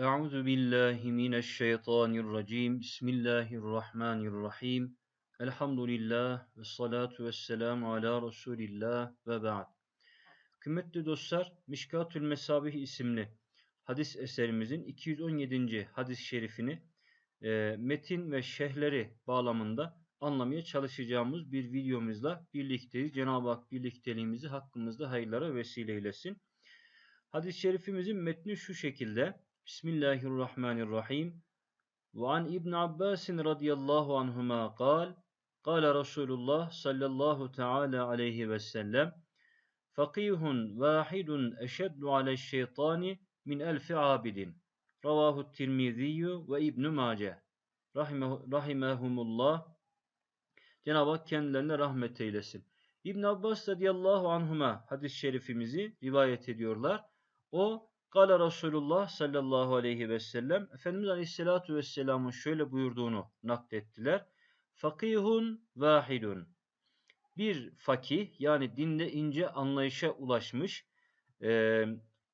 Euzu billahi mineşşeytanirracim. Bismillahirrahmanirrahim. Elhamdülillah ve salatu ve selamu ala Resulillah ve ba'd. Kıymetli dostlar, Mişkatül Mesabih isimli hadis eserimizin 217. hadis-i şerifini e, metin ve şehleri bağlamında anlamaya çalışacağımız bir videomuzla birlikteyiz. Cenab-ı Hak birlikteliğimizi hakkımızda hayırlara vesile eylesin. Hadis-i şerifimizin metni şu şekilde. Bismillahirrahmanirrahim. Ve an İbn Abbas radıyallahu anhuma kal, kal Resulullah sallallahu teala aleyhi ve sellem, fakihun vahidun eşeddu ala şeytani min elfi abidin. Ravahu Tirmiziyyü ve İbn Mace. Rahimehumullah. Cenab-ı Hak kendilerine rahmet eylesin. İbn Abbas radıyallahu anhuma hadis-i şerifimizi rivayet ediyorlar. O Kale Resulullah sallallahu aleyhi ve sellem Efendimiz aleyhissalatu vesselamın şöyle buyurduğunu naklettiler. Fakihun vahidun. Bir fakih yani dinde ince anlayışa ulaşmış, e,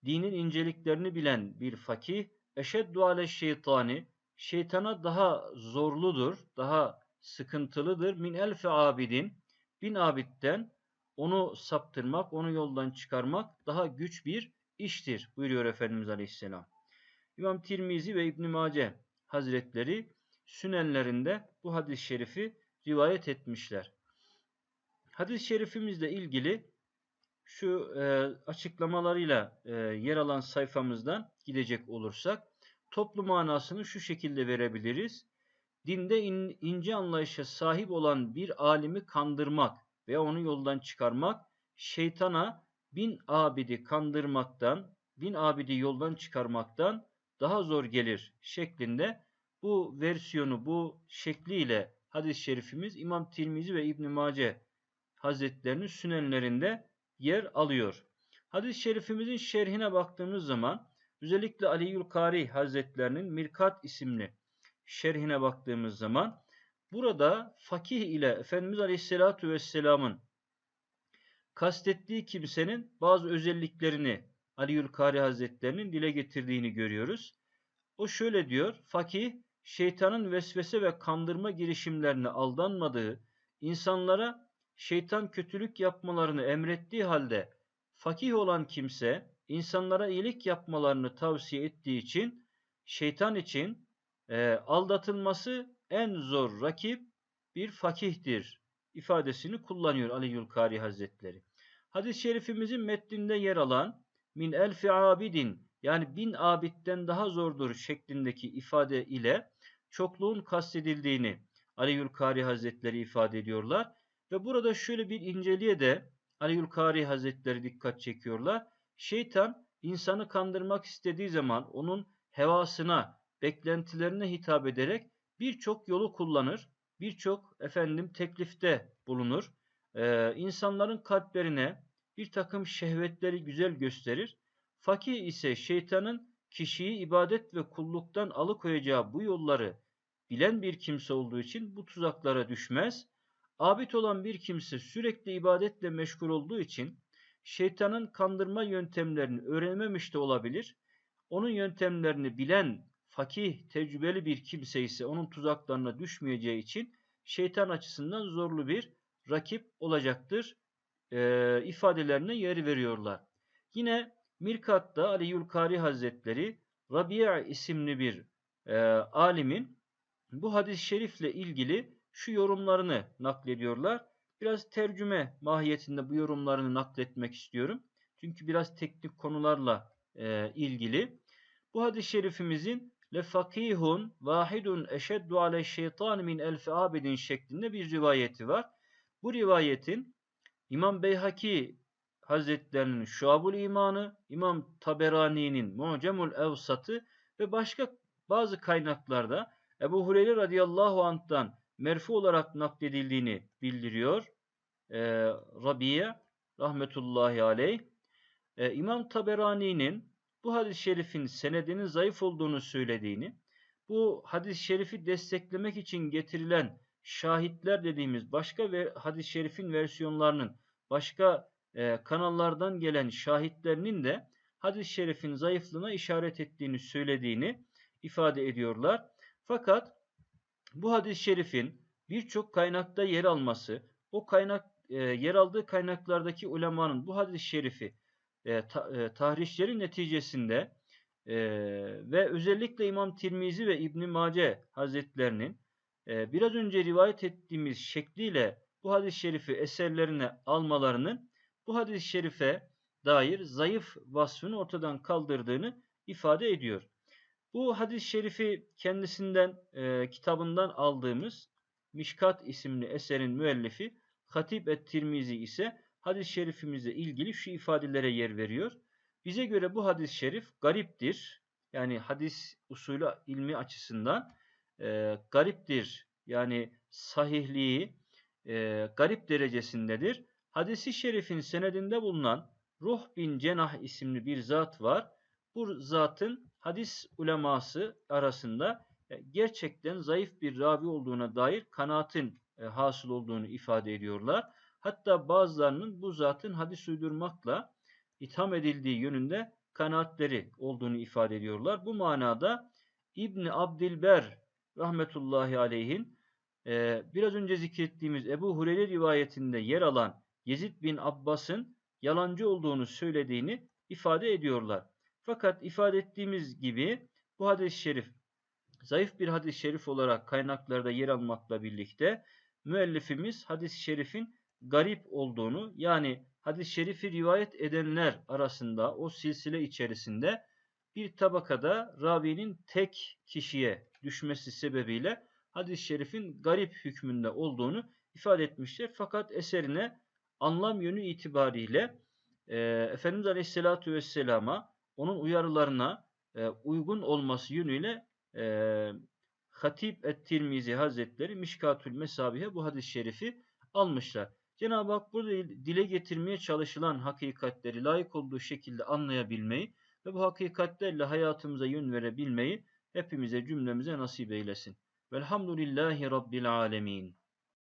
dinin inceliklerini bilen bir fakih eşeddu ale şeytani şeytana daha zorludur, daha sıkıntılıdır. Min elfi abidin bin abitten onu saptırmak, onu yoldan çıkarmak daha güç bir iştir buyuruyor Efendimiz Aleyhisselam. İmam Tirmizi ve İbn Mace Hazretleri Sünenlerinde bu hadis-i şerifi rivayet etmişler. Hadis-i şerifimizle ilgili şu e, açıklamalarıyla e, yer alan sayfamızdan gidecek olursak toplu manasını şu şekilde verebiliriz. Dinde in, ince anlayışa sahip olan bir alimi kandırmak veya onu yoldan çıkarmak şeytana bin abidi kandırmaktan, bin abidi yoldan çıkarmaktan daha zor gelir şeklinde bu versiyonu, bu şekliyle hadis-i şerifimiz İmam Tirmizi ve İbn Mace Hazretlerinin sünenlerinde yer alıyor. Hadis-i şerifimizin şerhine baktığımız zaman özellikle Ali Yulkari Hazretlerinin Mirkat isimli şerhine baktığımız zaman burada fakih ile Efendimiz Aleyhisselatü Vesselam'ın kastettiği kimsenin bazı özelliklerini Ali Yülkari Hazretlerinin dile getirdiğini görüyoruz. O şöyle diyor, fakih şeytanın vesvese ve kandırma girişimlerine aldanmadığı, insanlara şeytan kötülük yapmalarını emrettiği halde fakih olan kimse insanlara iyilik yapmalarını tavsiye ettiği için şeytan için e, aldatılması en zor rakip bir fakihtir ifadesini kullanıyor Ali Yulkari Hazretleri. Hadis-i şerifimizin metninde yer alan min elfi abidin yani bin abitten daha zordur şeklindeki ifade ile çokluğun kastedildiğini Ali Yulkari Hazretleri ifade ediyorlar. Ve burada şöyle bir inceliğe de Ali Yulkari Hazretleri dikkat çekiyorlar. Şeytan insanı kandırmak istediği zaman onun hevasına, beklentilerine hitap ederek birçok yolu kullanır birçok efendim teklifte bulunur. Ee, insanların kalplerine bir takım şehvetleri güzel gösterir. Fakih ise şeytanın kişiyi ibadet ve kulluktan alıkoyacağı bu yolları bilen bir kimse olduğu için bu tuzaklara düşmez. Abid olan bir kimse sürekli ibadetle meşgul olduğu için şeytanın kandırma yöntemlerini öğrenmemiş de olabilir. Onun yöntemlerini bilen fakih, tecrübeli bir kimse ise onun tuzaklarına düşmeyeceği için şeytan açısından zorlu bir rakip olacaktır e, ifadelerine yer veriyorlar. Yine Mirkat'ta Ali Yulkari Hazretleri Rabia isimli bir e, alimin bu hadis-i şerifle ilgili şu yorumlarını naklediyorlar. Biraz tercüme mahiyetinde bu yorumlarını nakletmek istiyorum. Çünkü biraz teknik konularla e, ilgili. Bu hadis-i şerifimizin lefakihun vahidun eşeddu ale şeytan min elfi abidin şeklinde bir rivayeti var. Bu rivayetin İmam Beyhaki Hazretlerinin Şuabul İmanı, İmam Taberani'nin Mu'cemul Evsatı ve başka bazı kaynaklarda Ebu Hureyre radıyallahu anh'tan merfu olarak nakledildiğini bildiriyor. Ee, Rabiye rahmetullahi aleyh. Ee, İmam Taberani'nin bu hadis-i şerifin senedinin zayıf olduğunu söylediğini, bu hadis-i şerifi desteklemek için getirilen şahitler dediğimiz başka ve hadis-i şerifin versiyonlarının başka e, kanallardan gelen şahitlerinin de hadis-i şerifin zayıflığına işaret ettiğini söylediğini ifade ediyorlar. Fakat bu hadis-i şerifin birçok kaynakta yer alması, o kaynak e, yer aldığı kaynaklardaki ulemanın bu hadis-i şerifi e, ta, e, tahrişleri neticesinde e, ve özellikle İmam Tirmizi ve İbn Mace Hazretlerinin e, biraz önce rivayet ettiğimiz şekliyle bu hadis-i şerifi eserlerine almalarının bu hadis-i şerife dair zayıf vasfını ortadan kaldırdığını ifade ediyor. Bu hadis-i şerifi kendisinden e, kitabından aldığımız Mişkat isimli eserin müellifi Hatip et-Tirmizi ise hadis-i şerifimizle ilgili şu ifadelere yer veriyor. Bize göre bu hadis-i şerif gariptir. Yani hadis usulü ilmi açısından e, gariptir. Yani sahihliği e, garip derecesindedir. Hadisi şerifin senedinde bulunan Ruh bin Cenah isimli bir zat var. Bu zatın hadis uleması arasında e, gerçekten zayıf bir ravi olduğuna dair kanaatin e, hasıl olduğunu ifade ediyorlar. Hatta bazılarının bu zatın hadis uydurmakla itham edildiği yönünde kanaatleri olduğunu ifade ediyorlar. Bu manada İbni Abdilber rahmetullahi aleyhin e, biraz önce zikrettiğimiz Ebu Hureyre rivayetinde yer alan Yezid bin Abbas'ın yalancı olduğunu söylediğini ifade ediyorlar. Fakat ifade ettiğimiz gibi bu hadis-i şerif zayıf bir hadis-i şerif olarak kaynaklarda yer almakla birlikte müellifimiz hadis-i şerifin garip olduğunu yani hadis-i şerifi rivayet edenler arasında o silsile içerisinde bir tabakada ravinin tek kişiye düşmesi sebebiyle hadis-i şerifin garip hükmünde olduğunu ifade etmiştir. Fakat eserine anlam yönü itibariyle e, Efendimiz Aleyhisselatü Vesselam'a onun uyarılarına e, uygun olması yönüyle e, Hatip et-Tirmizi Hazretleri Mişkatül Mesabihe bu hadis-i şerifi almışlar. Cenab-ı Hak burada dile getirmeye çalışılan hakikatleri layık olduğu şekilde anlayabilmeyi ve bu hakikatlerle hayatımıza yön verebilmeyi hepimize cümlemize nasip eylesin. Velhamdülillahi Rabbil Alemin.